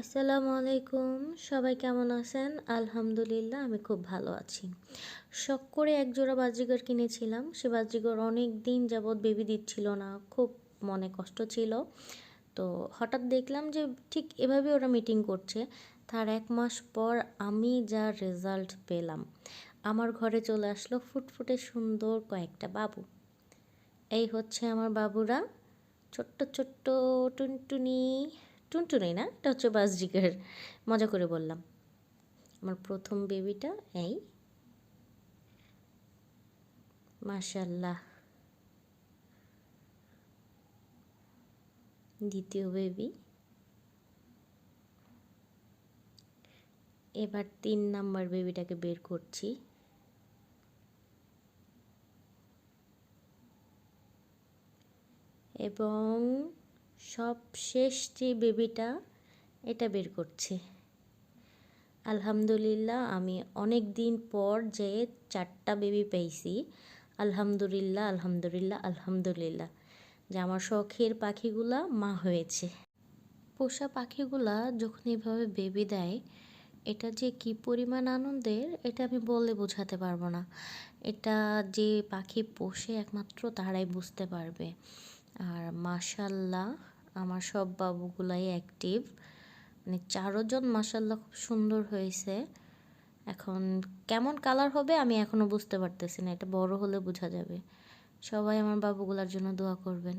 আসসালামু আলাইকুম। সবাই কেমন আছেন? আলহামদুলিল্লাহ, আমি খুব ভালো আছি। শখ করে এক জোড়া বাজিগর কিনেছিলাম। সে বাজিগর অনেক দিন যাবৎ বেবি দিচ্ছিল না, খুব মনে কষ্ট ছিল। তো হঠাৎ দেখলাম যে ঠিক এভাবে ওরা মিটিং করছে। তার এক মাস পর আমি যা রেজাল্ট পেলাম। আমার ঘরে চলে আসলো ফুটফুটে সুন্দর কয়েকটা বাবু। এই হচ্ছে আমার বাবুরা। ছোট্ট ছোট্ট, টুনটুনি। টুনটুনি না? এটা হচ্ছে বাসজিকের মজা করে বললাম। আমার প্রথম বেবিটা এই। মাশাল্লাহ দ্বিতীয় বেবি। এবার তিন নাম্বার বেবিটাকে বের করছি। এবং সবশেষ যে বেবিটা, এটা বের করছে। আলহামদুলিল্লাহ, আমি অনেক দিন পর যে চারটা বেবি পেয়েছি। আলহামদুলিল্লাহ আলহামদুলিল্লাহ আলহামদুলিল্লাহ। যে আমার শখের পাখিগুলা মা হয়েছে। পোষা পাখিগুলা যখন এভাবে বেবি দেয়, এটা যে কি পরিমাণ আনন্দের, এটা আমি বলে বোঝাতে পারব না। এটা যে পাখি পোষে একমাত্র তারাই বুঝতে পারবে। আর মাশাল্লাহ আমার সব বাবুগুলাই অ্যাক্টিভ মানে চারোজন মাসাল্লাহ খুব সুন্দর হয়েছে। এখন কেমন কালার হবে আমি এখনও বুঝতে পারতেছি না, এটা বড় হলে বোঝা যাবে। সবাই আমার বাবুগুলার জন্য দোয়া করবেন।